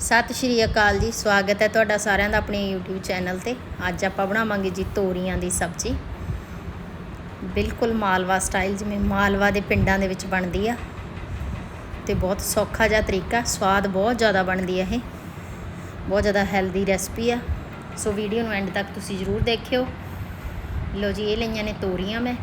ਸਤਿ ਸ਼੍ਰੀ ਅਕਾਲ ਜੀ, ਸਵਾਗਤ ਹੈ ਤੁਹਾਡਾ ਸਾਰਿਆਂ ਦਾ ਆਪਣੇ YouTube ਚੈਨਲ ਤੇ। ਅੱਜ ਆਪਾਂ ਬਣਾਵਾਂਗੇ ਜੀ ਤੋਰੀਆਂ ਦੀ ਸਬਜ਼ੀ। ਬਿਲਕੁਲ ਮਾਲਵਾ ਸਟਾਈਲ ਜਿਵੇਂ ਮਾਲਵਾ ਦੇ ਪਿੰਡਾਂ ਦੇ ਵਿੱਚ ਬਣਦੀ ਆ। ਤੇ ਬਹੁਤ ਸੌਖਾ ਜਿਹਾ ਤਰੀਕਾ, ਸਵਾਦ ਬਹੁਤ ਜ਼ਿਆਦਾ ਬਣਦੀ ਆ ਇਹ। ਬਹੁਤ ਜ਼ਿਆਦਾ ਹੈਲਦੀ ਰੈਸਪੀ ਆ। ਸੋ ਵੀਡੀਓ ਨੂੰ ਐਂਡ ਤੱਕ ਤੁਸੀਂ ਜ਼ਰੂਰ ਦੇਖਿਓ। ਲਓ ਜੀ, ਇਹ ਲਈਆਂ ਨੇ ਤੋਰੀਆਂ ਮੈਂ।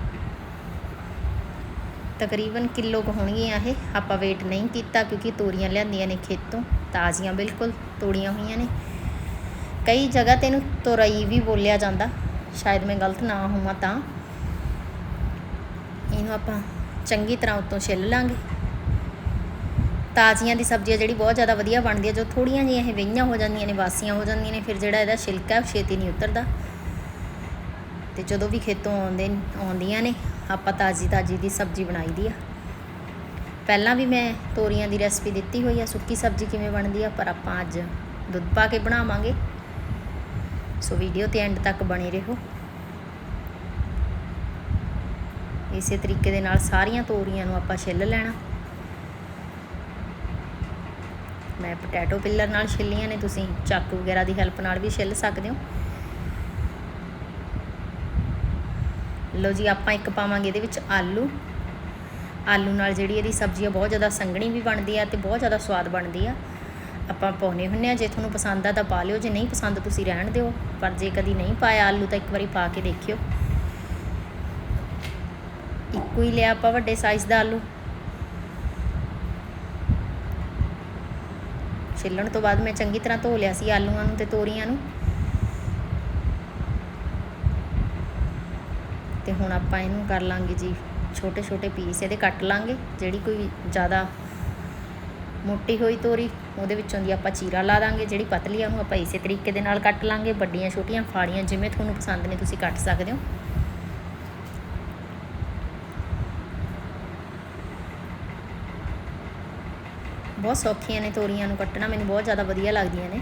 ਤਕਰੀਬਨ ਕਿਲੋ ਕੁ ਹੋਣਗੀਆਂ ਇਹ। ਆਪਾਂ ਵੇਟ ਨਹੀਂ ਕੀਤਾ ਕਿਉਂਕਿ ਤੋਰੀਆਂ ਲਿਆਂਦੀਆਂ ਨੇ ਖੇਤੋਂ। ਤਾਜ਼ੀਆਂ ਬਿਲਕੁਲ ਤੋੜੀਆਂ ਹੋਈਆਂ ਨੇ। ਕਈ ਜਗ੍ਹਾ ਤੇ ਇਹਨੂੰ ਤੋਰਈ ਵੀ ਬੋਲਿਆ ਜਾਂਦਾ। ਸ਼ਾਇਦ ਮੈਂ ਗਲਤ ਨਾ ਹੋਵਾਂ ਤਾਂ। ਇਹਨੂੰ ਆਪਾਂ ਚੰਗੀ ਤਰ੍ਹਾਂ ਉੱਤੋਂ ਛਿੱਲ ਲਾਂਗੇ। ਤਾਜ਼ੀਆਂ ਦੀ ਸਬਜ਼ੀ ਜਿਹੜੀ ਬਹੁਤ ਜ਼ਿਆਦਾ ਵਧੀਆ ਬਣਦੀ ਹੈ ਜੋ ਥੋੜੀਆਂ ਜਿਹੀਆਂ ਇਹ ਵਹੀਆਂ ਹੋ ਜਾਂਦੀਆਂ ਨੇ ਵਾਸੀਆਂ ਹੋ ਜਾਂਦੀਆਂ ਨੇ, ਫਿਰ ਜਿਹੜਾ ਇਹਦਾ ਛਿਲਕਾ ਛੇਤੀ ਨਹੀਂ ਉਤਰਦਾ। ਤੇ ਜਦੋਂ ਵੀ ਖੇਤੋਂ ਆਉਂਦੇ, ਆਉਂਦੀਆਂ ਨੇ, ਆਪਾਂ ਤਾਜ਼ੀ ਤਾਜ਼ੀ ਦੀ ਸਬਜ਼ੀ ਬਣਾਈ ਦੀ ਆ। ਪਹਿਲਾਂ ਵੀ ਮੈਂ ਤੋਰੀਆਂ ਦੀ ਰੈਸਪੀ ਦਿੱਤੀ ਹੋਈ ਆ, ਸੁੱਕੀ ਸਬਜ਼ੀ ਕਿਵੇਂ ਬਣਦੀ ਆ, ਪਰ ਆਪਾਂ ਅੱਜ ਦੁੱਧ ਪਾ ਕੇ ਬਣਾਵਾਂਗੇ। ਸੋ ਵੀਡੀਓ ਤੇ ਐਂਡ ਤੱਕ ਬਣੇ ਰਹੋ। ਇਸੇ ਤਰੀਕੇ ਦੇ ਨਾਲ ਸਾਰੀਆਂ ਤੋਰੀਆਂ ਨੂੰ ਆਪਾਂ ਛਿੱਲ ਲੈਣਾ। ਮੈਂ ਪੋਟੈਟੋ ਪਿੱਲਰ ਨਾਲ ਛਿੱਲੀਆਂ ਨੇ, ਤੁਸੀਂ ਚਾਕੂ ਵਗੈਰਾ ਦੀ ਹੈਲਪ ਨਾਲ ਵੀ ਛਿੱਲ ਸਕਦੇ ਹੋ। ਲਓ ਜੀ, ਆਪਾਂ ਇੱਕ ਪਾਵਾਂਗੇ ਇਹਦੇ ਵਿੱਚ ਆਲੂ। ਆਲੂ ਨਾਲ ਜਿਹੜੀ ਇਹਦੀ ਸਬਜ਼ੀ ਆ, ਬਹੁਤ ਜ਼ਿਆਦਾ ਸੰਘਣੀ ਵੀ ਬਣਦੀ ਆ ਤੇ ਬਹੁਤ ਜ਼ਿਆਦਾ ਸਵਾਦ ਬਣਦੀ ਆ। ਆਪਾਂ ਪਾਉਨੇ ਹੁੰਨੇ ਆ, ਜੇ ਤੁਹਾਨੂੰ ਪਸੰਦ ਆ ਤਾਂ ਪਾ ਲਿਓ, ਜੇ ਨਹੀਂ ਪਸੰਦ ਤੁਸੀਂ ਰਹਿਣ ਦਿਓ, ਪਰ ਜੇ ਕਦੀ ਨਹੀਂ ਪਾਇਆ ਆਲੂ ਤਾਂ ਇੱਕ ਵਾਰੀ ਪਾ ਕੇ ਦੇਖਿਓ। ਇੱਕੋ ਹੀ ਲਿਆ ਆਪਾਂ ਵੱਡੇ ਸਾਈਜ਼ ਦਾ ਆਲੂ। ਛਿੱਲਣ ਤੋਂ ਬਾਅਦ ਮੈਂ ਚੰਗੀ ਤਰ੍ਹਾਂ ਧੋ ਲਿਆ ਸੀ ਆਲੂਆਂ ਨੂੰ ਤੇ ਤੋਰੀਆਂ ਨੂੰ। ਤੇ ਹੁਣ ਆਪਾਂ ਇਹਨੂੰ ਕਰ ਲਾਂਗੇ ਜੀ। ਛੋਟੇ ਛੋਟੇ ਪੀਸ ਇਹਦੇ ਕੱਟ ਲਾਂਗੇ, ਜਿਹੜੀ ਕੋਈ ਜ਼ਿਆਦਾ ਮੋਟੀ ਹੋਈ ਤੋਰੀ, ਉਹਦੇ ਵਿੱਚੋਂ ਦੀ ਆਪਾਂ ਚੀਰਾ ਲਾ ਦਾਂਗੇ, ਜਿਹੜੀ ਪਤਲੀ ਆ, ਉਹਨੂੰ ਆਪਾਂ ਇਸੇ ਤਰੀਕੇ ਦੇ ਨਾਲ ਕੱਟ ਲਾਂਗੇ, ਵੱਡੀਆਂ, ਛੋਟੀਆਂ ਫਾੜੀਆਂ ਜਿਵੇਂ ਤੁਹਾਨੂੰ ਪਸੰਦ ਨੇ ਤੁਸੀਂ ਕੱਟ ਸਕਦੇ ਹੋ। ਬਹੁਤ ਸੌਖੀਆਂ ਨੇ ਤੋਰੀਆਂ ਨੂੰ ਕੱਟਣਾ, ਮੈਨੂੰ ਬਹੁਤ ਜ਼ਿਆਦਾ ਵਧੀਆ ਲੱਗਦੀਆਂ ਨੇ,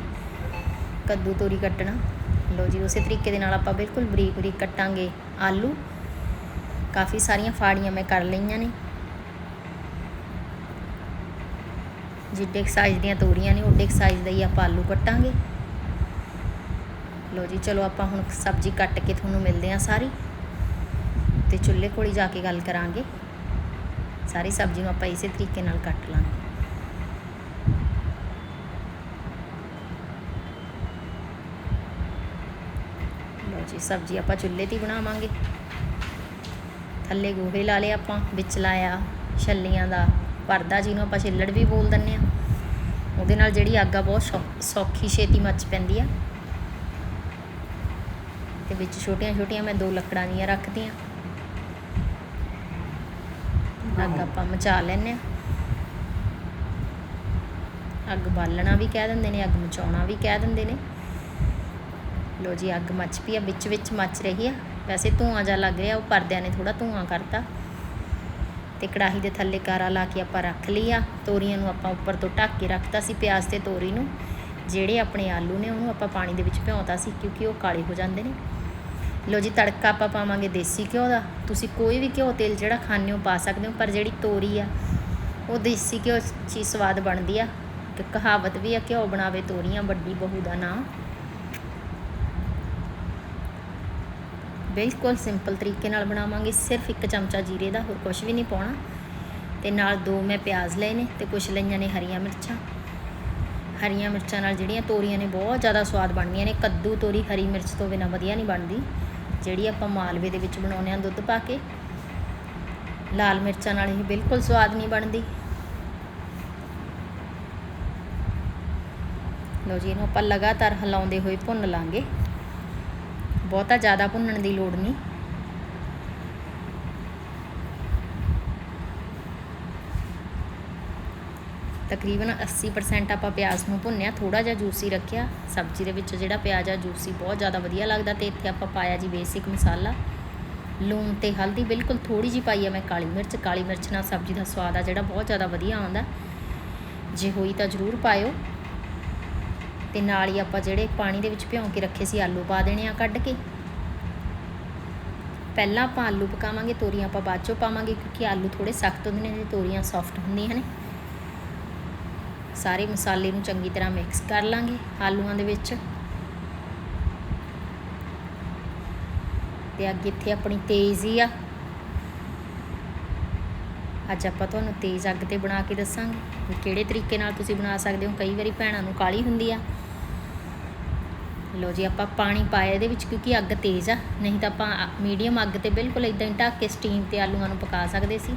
ਕੱਦੂ ਤੋਰੀ ਕੱਟਣਾ। ਲਓ ਜੀ, ਉਸੇ ਤਰੀਕੇ ਦੇ ਨਾਲ ਆਪਾਂ ਬਿਲਕੁਲ ਬਰੀਕ ਬਰੀਕ ਕੱਟਾਂਗੇ ਆਲੂ। ਕਾਫੀ ਸਾਰੀਆਂ ਫਾੜੀਆਂ ਮੈਂ ਕਰ ਲਈਆਂ ਨੇ। ਜਿੱਡੇ ਸਾਈਜ਼ ਦੀਆਂ ਤੋਰੀਆਂ ਨੇ, ਓਡੇ ਸਾਈਜ਼ ਦਾ ਹੀ ਆਪਾਂ ਆਲੂ ਕੱਟਾਂਗੇ। ਲਓ ਜੀ, ਚਲੋ ਆਪਾਂ ਹੁਣ ਸਬਜ਼ੀ ਕੱਟ ਕੇ ਤੁਹਾਨੂੰ ਮਿਲਦੇ ਹਾਂ ਸਾਰੀ। ਤੇ ਚੁੱਲ੍ਹੇ ਕੋਲ ਹੀ ਜਾ ਕੇ ਗੱਲ ਕਰਾਂਗੇ। ਸਾਰੀ ਸਬਜ਼ੀ ਨੂੰ ਆਪਾਂ ਇਸੇ ਤਰੀਕੇ ਨਾਲ ਕੱਟ ਲਾਂਗੇ। ਲਓ ਜੀ, ਸਬਜ਼ੀ ਆਪਾਂ ਚੁੱਲ੍ਹੇ ਤੇ ਬਣਾਵਾਂਗੇ। ਥੱਲੇ ਗੋਹੇ ਲਾ ਲਏ ਆਪਾਂ, ਵਿੱਚ ਲਾਇਆ ਛੱਲੀਆਂ ਦਾ ਪਰਦਾ ਜਿਹਨੂੰ ਆਪਾਂ ਛਿੱਲੜ ਵੀ ਬੋਲ ਦਿੰਨੇ ਆ ਉਹਦੇ ਨਾਲ ਜਿਹੜੀ ਅੱਗ ਆ ਬਹੁਤ ਸੌ- ਸੌਖੀ ਛੇਤੀ ਮੱਚ ਪੈਂਦੀ ਆ। ਤੇ ਵਿੱਚ ਛੋਟੀਆਂ ਛੋਟੀਆਂ ਮੈਂ ਦੋ ਲੱਕੜਾਂ ਦੀਆਂ ਰੱਖਦੀਆਂ ਅੱਗ ਆਪਾਂ ਮਚਾ ਲੈਨੇ ਆ ਅੱਗ ਬਾਲਣਾ ਵੀ ਕਹਿ ਦਿੰਦੇ ਨੇ, ਅੱਗ ਮਚਾਉਣਾ ਵੀ ਕਹਿ ਦਿੰਦੇ ਨੇ। ਲੋ ਜੀ, ਅੱਗ ਮੱਚ ਪਈ ਆ ਵਿੱਚ ਵਿੱਚ ਮੱਚ ਰਹੀ ਆ। ਵੈਸੇ ਧੂਆਂ ਜਿਹਾ ਲੱਗ ਰਿਹਾ, ਉਹ ਪਰਦਿਆਂ ਨੇ ਥੋੜਾ ਧੂਆਂ ਕਰਤਾ। ਤੇ ਕੜਾਹੀ ਦੇ ਥੱਲੇ ਕਾਰਾ ਲਾ ਕੇ ਆਪਾਂ ਰੱਖ ਲਈ ਆ। ਤੋਰੀਆਂ ਨੂੰ ਆਪਾਂ ਉੱਪਰ ਤੋਂ ਢੱਕ ਕੇ ਰੱਖਤਾ ਸੀ ਪਿਆਜ਼ ਤੇ ਤੋਰੀ ਨੂੰ। ਜਿਹੜੇ ਆਪਣੇ ਆਲੂ ਨੇ, ਉਹਨੂੰ ਆਪਾਂ ਪਾਣੀ ਦੇ ਵਿੱਚ ਭਿਉਂਤਾ ਸੀ ਕਿਉਂਕਿ ਉਹ ਕਾਲੇ ਹੋ ਜਾਂਦੇ ਨੇ। ਲੋ ਜੀ, ਤੜਕਾ ਆਪਾਂ ਪਾਵਾਂਗੇ ਦੇਸੀ ਘਿਓ ਦਾ। ਤੁਸੀਂ ਕੋਈ ਵੀ ਘਿਓ ਤੇਲ ਜਿਹੜਾ ਖਾਣੇ ਹੋ, ਪਾ ਸਕਦੇ ਹੋ, ਪਰ ਜਿਹੜੀ ਤੋਰੀ ਆ, ਉਹ ਦੇਸੀ ਘਿਓ 'ਚ ਹੀ ਸਵਾਦ ਬਣਦੀ ਆ। ਕਿ ਕਹਾਵਤ ਵੀ ਆ, ਘਿਓ ਬਣਾਵੇ ਤੋਰੀਆਂ, ਵੱਡੀ ਬਹੂ ਦਾ ਨਾਂ। ਬਿਲਕੁਲ ਸਿੰਪਲ ਤਰੀਕੇ ਨਾਲ ਬਣਾਵਾਂਗੇ। ਸਿਰਫ ਇੱਕ ਚਮਚਾ ਜੀਰੇ ਦਾ, ਹੋਰ ਕੁਝ ਵੀ ਨਹੀਂ ਪਾਉਣਾ। ਤੇ ਨਾਲ ਦੋ ਮੈਂ ਪਿਆਜ਼ ਲਏ ਨੇ ਤੇ ਕੁਝ ਲਈਆਂ ਨੇ ਹਰੀਆਂ ਮਿਰਚਾਂ। ਹਰੀਆਂ ਮਿਰਚਾਂ ਨਾਲ ਜਿਹੜੀਆਂ ਤੋਰੀਆਂ ਨੇ, ਬਹੁਤ ਜ਼ਿਆਦਾ ਸਵਾਦ ਬਣਦੀਆਂ ਨੇ। ਕੱਦੂ ਤੋਰੀ ਹਰੀ ਮਿਰਚ ਤੋਂ ਬਿਨਾ ਵਧੀਆ ਨਹੀਂ ਬਣਦੀ। ਜਿਹੜੀ ਆਪਾਂ ਮਾਲਵੇ ਦੇ ਵਿੱਚ ਬਣਾਉਂਦੇ ਆ ਦੁੱਧ ਪਾ ਕੇ, ਲਾਲ ਮਿਰਚਾਂ ਨਾਲ ਇਹ ਬਿਲਕੁਲ ਸਵਾਦ ਨਹੀਂ ਬਣਦੀ। ਲਓ ਜੀ, ਇਹਨੂੰ ਆਪਾਂ ਲਗਾਤਾਰ ਹਿਲਾਉਂਦੇ ਹੋਏ ਭੁੰਨ ਲਾਂਗੇ। ਬਹੁਤਾ ਜ਼ਿਆਦਾ ਭੁੰਨਣ ਦੀ ਲੋੜ ਨਹੀਂ। ਤਕਰੀਬਨ 80% ਆਪਾਂ ਪਿਆਜ਼ ਨੂੰ ਭੁੰਨਿਆ ਥੋੜਾ ਜਿਹਾ ਜੂਸੀ ਰੱਖਿਆ। ਸਬਜ਼ੀ ਦੇ ਵਿੱਚ ਜਿਹੜਾ ਪਿਆਜ਼ ਆ ਜੂਸੀ ਬਹੁਤ ਜ਼ਿਆਦਾ ਵਧੀਆ ਲੱਗਦਾ ਤੇ ਇੱਥੇ ਆਪਾਂ ਪਾਇਆ ਜੀ ਬੇਸਿਕ ਮਸਾਲਾ। ਲੂਣ ਤੇ ਹਲਦੀ ਬਿਲਕੁਲ ਥੋੜੀ ਜੀ ਪਾਈ ਆ ਮੈਂ, ਕਾਲੀ ਮਿਰਚ ਕਾਲੀ ਮਿਰਚ ਨਾਲ ਸਬਜ਼ੀ ਦਾ ਸਵਾਦ ਆ ਜਿਹੜਾ ਬਹੁਤ ਜ਼ਿਆਦਾ ਵਧੀਆ ਆਉਂਦਾ। ਜੇ ਹੋਈ ਤਾਂ ਜ਼ਰੂਰ ਪਾਇਓ। ਤੇ ਨਾਲ ਹੀ ਆਪਾਂ ਜਿਹੜੇ ਪਾਣੀ ਦੇ ਵਿੱਚ ਭਿਉਂ ਕੇ ਰੱਖੇ ਸੀ, ਆਲੂ ਪਾ ਦੇਣੇ ਆ ਕੱਢ ਕੇ। ਪਹਿਲਾਂ ਆਪਾਂ ਆਲੂ ਪਕਾਵਾਂਗੇ, ਤੋਰੀਆਂ ਆਪਾਂ ਬਾਅਦ ਚੋਂ ਪਾਵਾਂਗੇ, ਕਿਉਂਕਿ ਆਲੂ ਥੋੜੇ ਸਖਤ ਹੁੰਦੇ ਨੇ ਤੇ ਤੋਰੀਆਂ ਸੌਫਟ ਹੁੰਦੀਆਂ ਨੇ। ਸਾਰੇ ਮਸਾਲੇ ਨੂੰ ਚੰਗੀ ਤਰ੍ਹਾਂ ਮਿਕਸ ਕਰ ਲਾਂਗੇ ਆਲੂਆਂ ਦੇ ਵਿੱਚ। ਤੇ ਅੱਗੇ ਇੱਥੇ ਆਪਣੀ ਤੇਜ਼ ਹੀ ਆ। ਅੱਜ ਆਪਾਂ ਤੁਹਾਨੂੰ ਤੇਜ਼ ਅੱਗ ਤੇ ਬਣਾ ਕੇ ਦੱਸਾਂਗੇ, ਵੀ ਕਿਹੜੇ ਤਰੀਕੇ ਨਾਲ ਤੁਸੀਂ ਬਣਾ ਸਕਦੇ ਹੋ। ਕਈ ਵਾਰੀ ਭੈਣਾਂ ਨੂੰ ਕਾਲੀ ਹੁੰਦੀ ਆ। ਲੋ ਜੀ, ਆਪਾਂ ਪਾਣੀ ਪਾਇਆ ਇਹਦੇ ਵਿੱਚ ਕਿਉਂਕਿ ਅੱਗ ਤੇਜ਼ ਆ, ਨਹੀਂ ਤਾਂ ਆਪਾਂ ਮੀਡੀਅਮ ਅੱਗ ਤੇ ਬਿਲਕੁਲ ਇਦਾਂ ਹੀ ਢੱਕ ਕੇ ਸਟੀਮ ਤੇ ਆਲੂਆਂ ਨੂੰ ਪਕਾ ਸਕਦੇ ਸੀ।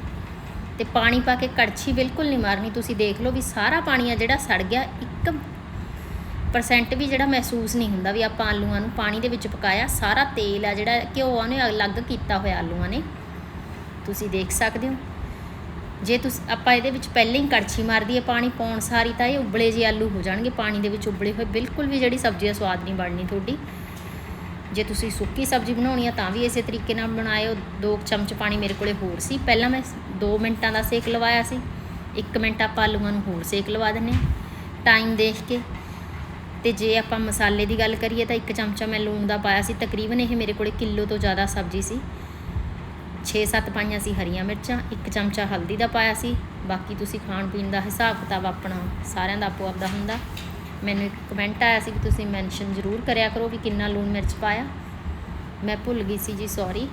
ਤੇ ਪਾਣੀ ਪਾ ਕੇ ਕੜਛੀ ਬਿਲਕੁਲ ਨਹੀਂ ਮਾਰਨੀ, ਤੁਸੀਂ ਦੇਖ ਲਓ ਵੀ ਸਾਰਾ ਪਾਣੀ ਆ ਜਿਹੜਾ ਸੜ ਗਿਆ 1% ਵੀ ਜਿਹੜਾ ਮਹਿਸੂਸ ਨਹੀਂ ਹੁੰਦਾ ਵੀ ਆਪਾਂ ਆਲੂਆਂ ਨੂੰ ਪਾਣੀ ਦੇ ਵਿੱਚ ਪਕਾਇਆ, ਸਾਰਾ ਤੇਲ ਆ ਜਿਹੜਾ ਘਿਓ ਆ, ਉਹਨੇ ਅਲੱਗ ਕੀਤਾ ਹੋਇਆ ਆਲੂਆਂ ਨੇ। ਤੁਸੀਂ ਦੇਖ ਸਕਦੇ ਹੋ। ਜੇ ਤੁਸੀਂ, ਆਪਾਂ ਇਹਦੇ ਵਿੱਚ ਪਹਿਲਾਂ ਹੀ ਕੜਛੀ ਮਾਰ ਦਈਏ ਪਾਣੀ ਪਾਉਣ ਸਾਰੀ, ਤਾਂ ਇਹ ਉਬਲੇ ਜਿਹੇ ਆਲੂ ਹੋ ਜਾਣਗੇ, ਪਾਣੀ ਦੇ ਵਿੱਚ ਉਬਲੇ ਹੋਏ ਬਿਲਕੁਲ ਵੀ ਜਿਹੜੀ ਸਬਜ਼ੀ ਦਾ ਸਵਾਦ ਨਹੀਂ ਬਣਨੀ ਤੁਹਾਡੀ। ਜੇ ਤੁਸੀਂ ਸੁੱਕੀ ਸਬਜ਼ੀ ਬਣਾਉਣੀ ਆ, ਤਾਂ ਵੀ ਇਸੇ ਤਰੀਕੇ ਨਾਲ ਬਣਾਇਓ। ਦੋ ਚਮਚ ਪਾਣੀ ਮੇਰੇ ਕੋਲੇ ਹੋਰ ਸੀ। ਪਹਿਲਾਂ ਮੈਂ 2 ਮਿੰਟਾਂ ਦਾ ਸੇਕ ਲਵਾਇਆ ਸੀ। 1 ਮਿੰਟ ਆਪਾਂ ਆਲੂਆਂ ਨੂੰ ਹੋਰ ਸੇਕ ਲਵਾ ਦਿੰਨੇ ਟਾਈਮ ਦੇਖ ਕੇ। ਤੇ ਜੇ ਆਪਾਂ ਮਸਾਲੇ ਦੀ ਗੱਲ ਕਰੀਏ, ਤਾਂ 1 ਚਮਚਾ ਮੈਂ ਲੂਣ ਦਾ ਪਾਇਆ ਸੀ। ਤਕਰੀਬਨ ਇਹ ਮੇਰੇ ਕੋਲੇ ਕਿਲੋ ਤੋਂ ਜ਼ਿਆਦਾ ਸਬਜ਼ੀ ਸੀ। 6-7 ਪਾਈਆਂ ਸੀ ਹਰੀਆਂ ਮਿਰਚਾਂ, ਇੱਕ ਚਮਚਾ ਹਲਦੀ ਦਾ ਪਾਇਆ ਸੀ। ਬਾਕੀ ਤੁਸੀਂ ਖਾਣ ਪੀਣ ਦਾ ਹਿਸਾਬ ਕਿਤਾਬ ਆਪਣਾ ਸਾਰਿਆਂ ਦਾ ਆਪੋ ਆਪਦਾ ਹੁੰਦਾ। ਮੈਨੂੰ ਇੱਕ ਕਮੈਂਟ ਆਇਆ ਸੀ ਕਿ ਤੁਸੀਂ ਮੈਂਸ਼ਨ ਜ਼ਰੂਰ ਕਰਿਆ ਕਰੋ ਵੀ ਕਿੰਨਾ ਲੂਣ ਮਿਰਚ ਪਾਇਆ। ਮੈਂ ਭੁੱਲ ਗਈ ਸੀ ਜੀ ਸੌਰੀ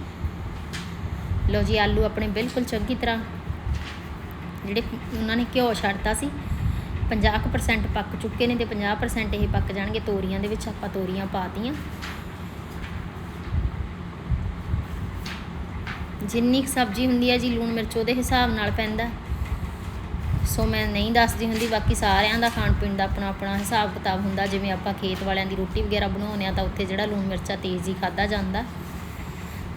ਲਓ ਜੀ, ਆਲੂ ਆਪਣੇ ਬਿਲਕੁਲ ਚੰਗੀ ਤਰ੍ਹਾਂ ਜਿਹੜੇ ਉਹਨਾਂ ਨੇ ਘਿਓ ਛੱਡਤਾ ਸੀ 50% ਪੱਕ ਚੁੱਕੇ ਨੇ ਤੇ 50% ਇਹ ਪੱਕ ਜਾਣਗੇ ਤੋਰੀਆਂ ਦੇ ਵਿੱਚ। ਆਪਾਂ ਤੋਰੀਆਂ ਪਾਤੀਆਂ ਜਿੰਨੀ ਕੁ ਸਬਜ਼ੀ ਹੁੰਦੀ ਹੈ ਜੀ, ਲੂਣ ਮਿਰਚ ਉਹਦੇ ਹਿਸਾਬ ਨਾਲ ਪੈਂਦਾ। ਸੋ ਮੈਂ ਨਹੀਂ ਦੱਸਦੀ ਹੁੰਦੀ, ਬਾਕੀ ਸਾਰਿਆਂ ਦਾ ਖਾਣ ਪੀਣ ਦਾ ਆਪਣਾ ਆਪਣਾ ਹਿਸਾਬ ਕਿਤਾਬ ਹੁੰਦਾ। ਜਿਵੇਂ ਆਪਾਂ ਖੇਤ ਵਾਲਿਆਂ ਦੀ ਰੋਟੀ ਵਗੈਰਾ ਬਣਾਉਂਦੇ ਆ, ਤਾਂ ਉੱਥੇ ਜਿਹੜਾ ਲੂਣ ਮਿਰਚਾ ਤੇਜ਼ ਹੀ ਖਾਦਾ ਜਾਂਦਾ।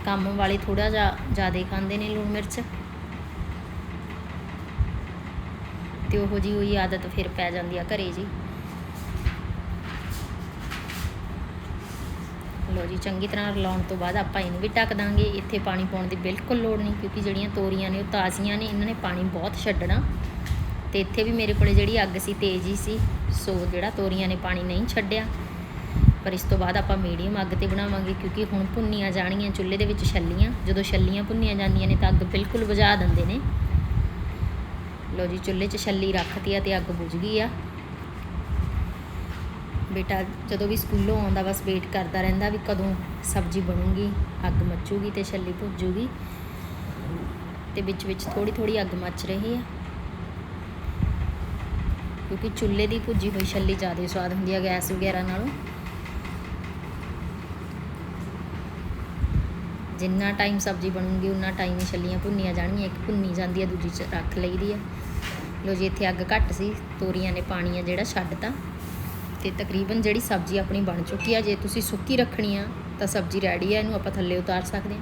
ਕੰਮ ਵਾਲੇ ਥੋੜਾ ਜਿਹਾ ਜ਼ਿਆਦਾ ਖਾਂਦੇ ਨੇ ਲੂਣ ਮਿਰਚ। ਤੇ ਉਹੋ ਜੀ ਹੋਈ ਆਦਤ ਫਿਰ ਪੈ ਜਾਂਦੀ ਆ ਘਰੇ ਜੀ। ਲਓ ਜੀ, ਚੰਗੀ ਤਰ੍ਹਾਂ ਰਲਾਉਣ ਤੋਂ ਬਾਅਦ ਆਪਾਂ ਇਹਨੂੰ ਵੀ ਢੱਕ ਦਾਂਗੇ। ਇੱਥੇ ਪਾਣੀ ਪਾਉਣ ਦੀ ਬਿਲਕੁਲ ਲੋੜ ਨਹੀਂ, ਕਿਉਂਕਿ ਜਿਹੜੀਆਂ ਤੋਰੀਆਂ ਨੇ ਉਹ ਤਾਜ਼ੀਆਂ ਨੇ, ਇਹਨਾਂ ਨੇ ਪਾਣੀ ਬਹੁਤ ਛੱਡਣਾ। ਤੇ ਇੱਥੇ ਵੀ ਮੇਰੇ ਕੋਲੇ ਜਿਹੜੀ ਅੱਗ ਸੀ, ਤੇਜ਼ ਹੀ ਸੀ, ਸੋ ਜਿਹੜਾ ਤੋਰੀਆਂ ਨੇ ਪਾਣੀ ਨਹੀਂ ਛੱਡਿਆ। ਪਰ ਇਸ ਤੋਂ ਬਾਅਦ ਆਪਾਂ ਮੀਡੀਅਮ ਅੱਗ ਤੇ ਬਣਾਵਾਂਗੇ, ਕਿਉਂਕਿ ਹੁਣ ਭੁੰਨੀਆਂ ਜਾਣੀਆਂ ਚੁੱਲ੍ਹੇ ਦੇ ਵਿੱਚ ਛੱਲੀਆਂ। ਜਦੋਂ ਛੱਲੀਆਂ ਭੁੰਨੀਆਂ ਜਾਂਦੀਆਂ ਨੇ ਤਾਂ ਅੱਗ ਬਿਲਕੁਲ ਬੁਝਾ ਦਿੰਦੇ ਨੇ। ਲਓ ਜੀ, ਚੁੱਲ੍ਹੇ 'ਚ ਛੱਲੀ ਰੱਖਤੀ ਆ ਤੇ ਅੱਗ ਬੁਝ ਗਈ ਆ। ਬੇਟਾ ਜਦੋਂ ਵੀ ਸਕੂਲੋਂ ਆਉਂਦਾ ਬਸ ਵੇਟ ਕਰਦਾ ਰਹਿੰਦਾ ਵੀ ਕਦੋਂ ਸਬਜ਼ੀ ਬਣੂਗੀ, ਅੱਗ ਮੱਚੂਗੀ ਤੇ ਛੱਲੀ ਭੁੱਜੂਗੀ। ਤੇ ਵਿੱਚ ਵਿੱਚ ਥੋੜੀ ਥੋੜੀ ਅੱਗ ਮੱਚ ਰਹੀ ਹੈ ਕਿਉਂਕਿ ਚੁੱਲ੍ਹੇ ਦੀ ਭੁੱਜੀ ਹੋਈ ਛੱਲੀ ਜ਼ਿਆਦਾ ਸਵਾਦ ਹੁੰਦੀ ਆ ਗੈਸ ਵਗੈਰਾ ਨਾਲੋਂ। ਜਿੰਨਾ ਟਾਈਮ ਸਬਜ਼ੀ ਬਣੂਗੀ, ਉਨਾ ਟਾਈਮ ਹੀ ਛੱਲੀਆਂ ਭੁੰਨੀਆਂ ਜਾਣਗੀਆਂ, ਇੱਕ ਭੁੰਨੀ ਜਾਂਦੀ ਹੈ ਦੂਜੀ ਚ ਰੱਖ ਲਈਦੀ ਆ। ਲੋ ਜੀ, ਇੱਥੇ ਅੱਗ ਘੱਟ ਸੀ, ਤੋਰੀਆਂ ਨੇ ਪਾਣੀ ਆ ਜਿਹੜਾ ਛੱਡਤਾ। ਤੇ ਤਕਰੀਬਨ ਜਿਹੜੀ ਸਬਜ਼ੀ ਆਪਣੀ ਬਣ ਚੁੱਕੀ ਆ, ਜੇ ਤੁਸੀਂ ਸੁੱਕੀ ਰੱਖਣੀ ਆ, ਤਾਂ ਸਬਜ਼ੀ ਰੈਡੀ ਆ, ਇਹਨੂੰ ਆਪਾਂ ਥੱਲੇ ਉਤਾਰ ਸਕਦੇ ਆ।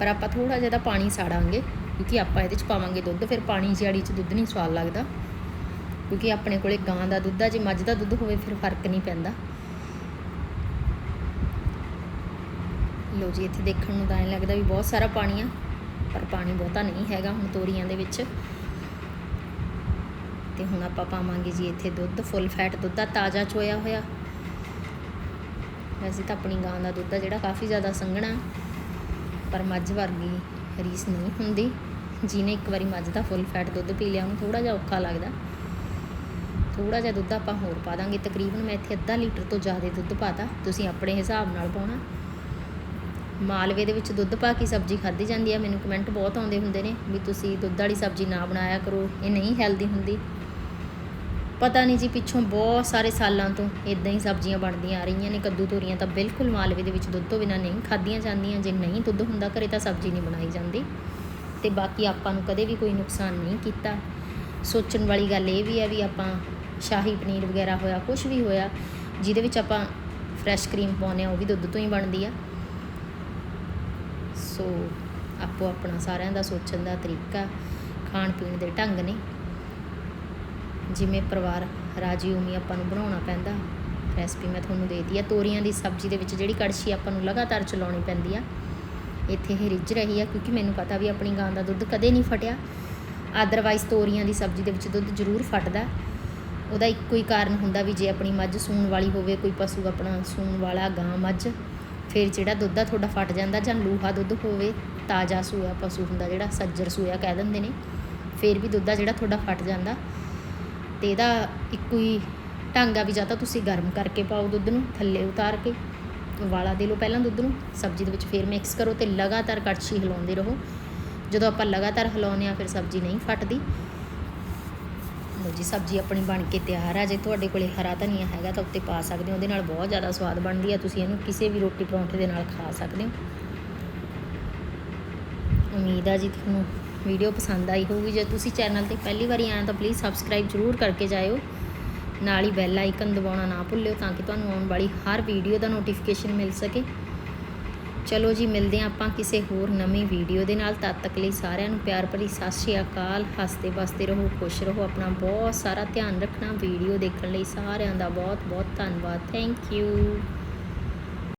ਪਰ ਆਪਾਂ ਥੋੜਾ ਜਿਹਾ ਪਾਣੀ ਸਾੜਾਂਗੇ, ਕਿਉਂਕਿ ਆਪਾਂ ਇਹਦੇ ਚ ਪਾਵਾਂਗੇ ਦੁੱਧ, ਫਿਰ ਪਾਣੀ ਜਿਆੜੀ ਚ ਦੁੱਧ ਨਹੀਂ ਸਵਾਦ ਲੱਗਦਾ। ਕਿਉਂਕਿ ਆਪਣੇ ਕੋਲੇ ਗਾਂ ਦਾ ਦੁੱਧ ਆ, ਜੇ ਮੱਝ ਦਾ ਦੁੱਧ ਹੋਵੇ ਫਿਰ ਫ਼ਰਕ ਨਹੀਂ ਪੈਂਦਾ। ਲੋ ਜੀ, ਇੱਥੇ ਦੇਖਣ ਨੂੰ ਤਾਂ ਐਂ ਲੱਗਦਾ ਵੀ ਬਹੁਤ ਸਾਰਾ ਪਾਣੀ ਆ, ਪਰ ਪਾਣੀ ਬਹੁਤਾ ਨਹੀਂ ਹੈਗਾ ਹੁਣ ਤੋਰੀਆਂ ਦੇ ਵਿੱਚ। ਤੇ ਹੁਣ ਆਪਾਂ ਪਾਵਾਂਗੇ ਜੀ ਇੱਥੇ ਦੁੱਧ ਫੁੱਲ ਫੈਟ ਦੁੱਧ ਦਾ ਤਾਜ਼ਾ ਚੋਇਆ ਹੋਇਆ। ਵੈਸੇ ਤਾਂ ਆਪਣੀ ਗਾਂ ਦਾ ਦੁੱਧ ਆ ਜਿਹੜਾ ਕਾਫੀ ਜ਼ਿਆਦਾ ਸੰਘਣਾ, ਪਰ ਮੱਝ ਵਰਗੀ ਰੀਸ ਨਹੀਂ ਹੁੰਦੀ। ਜਿਹਨੇ ਇੱਕ ਵਾਰੀ ਮੱਝ ਦਾ ਫੁੱਲ ਫੈਟ ਦੁੱਧ ਪੀ ਲਿਆ, ਉਹਨੂੰ ਥੋੜਾ ਜਿਹਾ ਔਖਾ ਲੱਗਦਾ। ਥੋੜਾ ਜਿਹਾ ਦੁੱਧ ਆਪਾਂ ਹੋਰ ਪਾ ਦਾਂਗੇ। ਤਕਰੀਬਨ ਮੈਂ ਇੱਥੇ ਅੱਧਾ ਲੀਟਰ ਤੋਂ ਜ਼ਿਆਦਾ ਦੁੱਧ ਪਾਤਾ। ਤੁਸੀਂ ਆਪਣੇ ਹਿਸਾਬ ਨਾਲ ਪਾਉਣਾ। ਮਾਲਵੇ ਦੇ ਵਿੱਚ ਦੁੱਧ ਪਾ ਕੇ ਸਬਜ਼ੀ ਖਾਧੀ ਜਾਂਦੀ ਆ। ਮੈਨੂੰ ਕਮੈਂਟ ਬਹੁਤ ਆਉਂਦੇ ਹੁੰਦੇ ਨੇ ਵੀ ਤੁਸੀਂ ਦੁੱਧ ਵਾਲੀ ਸਬਜ਼ੀ ਨਾ ਬਣਾਇਆ ਕਰੋ। ਇਹ ਨਹੀਂ ਹੈਲਦੀ ਹੁੰਦੀ। ਪਤਾ ਨਹੀਂ ਜੀ, ਪਿੱਛੋਂ ਬਹੁਤ ਸਾਰੇ ਸਾਲਾਂ ਤੋਂ ਇਦਾਂ ਹੀ ਸਬਜ਼ੀਆਂ ਬਣਦੀਆਂ ਆ ਰਹੀਆਂ ਨੇ, ਕੱਦੂ ਤੋਰੀਆਂ ਤਾਂ ਬਿਲਕੁਲ ਮਾਲਵੇ ਦੇ ਵਿੱਚ ਦੁੱਧ ਤੋਂ ਬਿਨਾ ਨਹੀਂ ਖਾਧੀਆਂ ਜਾਂਦੀਆਂ, ਜੇ ਨਹੀਂ ਦੁੱਧ ਹੁੰਦਾ ਘਰੇ ਤਾਂ ਸਬਜ਼ੀ ਨਹੀਂ ਬਣਾਈ ਜਾਂਦੀ। ਤੇ ਬਾਕੀ ਆਪਾਂ ਨੂੰ ਕਦੇ ਵੀ ਕੋਈ ਨੁਕਸਾਨ ਨਹੀਂ ਕੀਤਾ। ਸੋਚਣ ਵਾਲੀ ਗੱਲ ਇਹ ਵੀ ਹੈ ਵੀ ਆਪਾਂ ਸ਼ਾਹੀ ਪਨੀਰ ਵਗੈਰਾ ਹੋਇਆ ਕੁਝ ਵੀ ਹੋਇਆ, ਜਿਹਦੇ ਵਿੱਚ ਆਪਾਂ ਫਰੈਸ਼ ਕਰੀਮ ਪਾਉਂਦੇ ਆ ਉਹ ਵੀ ਦੁੱਧ ਤੋਂ ਹੀ ਬਣਦੀ ਆ। ਸੋ ਆਪੋ ਆਪਣਾ ਸਾਰਿਆਂ ਦਾ ਸੋਚਣ ਦਾ ਤਰੀਕਾ ਖਾਣ ਪੀਣ ਦੇ ਢੰਗ ਨੇ। ਜਿਵੇਂ ਪਰਿਵਾਰ ਰਾਜੀ ਉਮੀ ਆਪਾਂ ਨੂੰ ਬਣਾਉਣਾ ਪੈਂਦਾ ਰੈਸਪੀ ਮੈਂ ਤੁਹਾਨੂੰ ਦੇ ਦਿੱਤੀ ਆ। ਤੋਰੀਆਂ ਦੀ ਸਬਜ਼ੀ ਦੇ ਵਿੱਚ ਜਿਹੜੀ ਕੜਛੀ ਆਪਾਂ ਨੂੰ ਲਗਾਤਾਰ ਚਲਾਉਣੀ ਪੈਂਦੀ ਆ, ਇੱਥੇ ਇਹ ਰਿੱਝ ਰਹੀ ਆ ਕਿਉਂਕਿ ਮੈਨੂੰ ਪਤਾ ਵੀ ਆਪਣੀ ਗਾਂ ਦਾ ਦੁੱਧ ਕਦੇ ਨਹੀਂ ਫਟਿਆ। ਆਦਰਵਾਈਜ਼ ਤੋਰੀਆਂ ਦੀ ਸਬਜ਼ੀ ਦੇ ਵਿੱਚ ਦੁੱਧ ਜ਼ਰੂਰ ਫਟਦਾ। ਉਹਦਾ ਇੱਕੋ ਹੀ ਕਾਰਨ ਹੁੰਦਾ ਵੀ ਜੇ ਆਪਣੀ ਮੱਝ ਸੂਣ ਵਾਲੀ ਹੋਵੇ, ਕੋਈ ਪਸ਼ੂ ਆਪਣਾ ਸੂਣ ਵਾਲਾ ਗਾਂ ਮੱਝ, ਫਿਰ ਜਿਹੜਾ ਦੁੱਧ ਆ ਤੁਹਾਡਾ ਫਟ ਜਾਂਦਾ ਜਾਂ ਲੂਹਾ ਦੁੱਧ ਹੋਵੇ, ਤਾਜ਼ਾ ਸੂਆ ਪਸ਼ੂ ਹੁੰਦਾ ਜਿਹੜਾ, ਸੱਜਰ ਸੂਆ ਕਹਿ ਦਿੰਦੇ ਨੇ, ਫਿਰ ਵੀ ਦੁੱਧ ਆ ਜਿਹੜਾ ਤੁਹਾਡਾ ਫਟ ਜਾਂਦਾ। ਤੇ ਇਹਦਾ ਇੱਕੋ ਹੀ ਢੰਗ ਆ ਵੀ ਜਾਂ ਤਾਂ ਤੁਸੀਂ ਗਰਮ ਕਰਕੇ ਪਾਓ ਦੁੱਧ ਨੂੰ, ਥੱਲੇ ਉਤਾਰ ਕੇ, ਉਬਾਲਾ ਦੇ ਲਓ ਪਹਿਲਾਂ ਦੁੱਧ ਨੂੰ, ਸਬਜ਼ੀ ਦੇ ਵਿੱਚ ਫੇਰ ਮਿਕਸ ਕਰੋ ਤੇ ਲਗਾਤਾਰ ਕੜਛੀ ਹਿਲਾਉਂਦੇ ਰਹੋ। ਜਦੋਂ ਆਪਾਂ ਲਗਾਤਾਰ ਹਿਲਾਉਂਦੇ ਆ ਫਿਰ ਸਬਜ਼ੀ ਨਹੀਂ ਫਟਦੀ। ਲਓ ਜੀ, ਸਬਜ਼ੀ ਆਪਣੀ ਬਣ ਕੇ ਤਿਆਰ ਆ। ਜੇ ਤੁਹਾਡੇ ਕੋਲੇ ਹਰਾ ਧਨੀਆ ਹੈਗਾ ਤਾਂ ਉੱਤੇ ਪਾ ਸਕਦੇ ਹੋ। ਉਹਦੇ ਨਾਲ ਬਹੁਤ ਜ਼ਿਆਦਾ ਸਵਾਦ ਬਣਦੀ ਆ। ਤੁਸੀਂ ਇਹਨੂੰ ਕਿਸੇ ਵੀ ਰੋਟੀ ਪਰੌਂਠੇ ਦੇ ਨਾਲ ਖਾ ਸਕਦੇ ਹੋ। ਉਮੀਦ ਆ ਜੀ ਤੁਹਾਨੂੰ ਵੀਡੀਓ ਪਸੰਦ ਆਈ ਹੋਊਗੀ, ਜੇ ਤੁਸੀਂ ਚੈਨਲ ਤੇ ਪਹਿਲੀ ਵਾਰੀ ਆਏ ਤਾਂ ਪਲੀਜ਼ ਸਬਸਕ੍ਰਾਈਬ ਜ਼ਰੂਰ ਕਰਕੇ ਜਾਇਓ। ਨਾਲ ਹੀ ਬੈਲ ਆਈਕਨ ਦਬਾਉਣਾ ਨਾ ਭੁੱਲਿਓ ਤਾਂ ਕਿ ਤੁਹਾਨੂੰ ਆਉਣ ਵਾਲੀ ਹਰ ਵੀਡੀਓ ਦਾ ਨੋਟੀਫਿਕੇਸ਼ਨ ਮਿਲ ਸਕੇ। ਚਲੋ ਜੀ, ਮਿਲਦੇ ਹਾਂ ਆਪਾਂ ਕਿਸੇ ਹੋਰ ਨਵੀਂ ਵੀਡੀਓ ਦੇ ਨਾਲ। ਤਦ ਤੱਕ ਲਈ ਸਾਰਿਆਂ ਨੂੰ ਪਿਆਰ ਭਰੀ ਸਤਿ ਸ਼੍ਰੀ ਅਕਾਲ। ਹੱਸਦੇ ਵਸਦੇ ਰਹੋ, ਖੁਸ਼ ਰਹੋ। ਆਪਣਾ ਬਹੁਤ ਸਾਰਾ ਧਿਆਨ ਰੱਖਣਾ ਵੀਡੀਓ ਦੇਖਣ ਲਈ ਸਾਰਿਆਂ ਦਾ ਬਹੁਤ ਬਹੁਤ ਧੰਨਵਾਦ। Thank you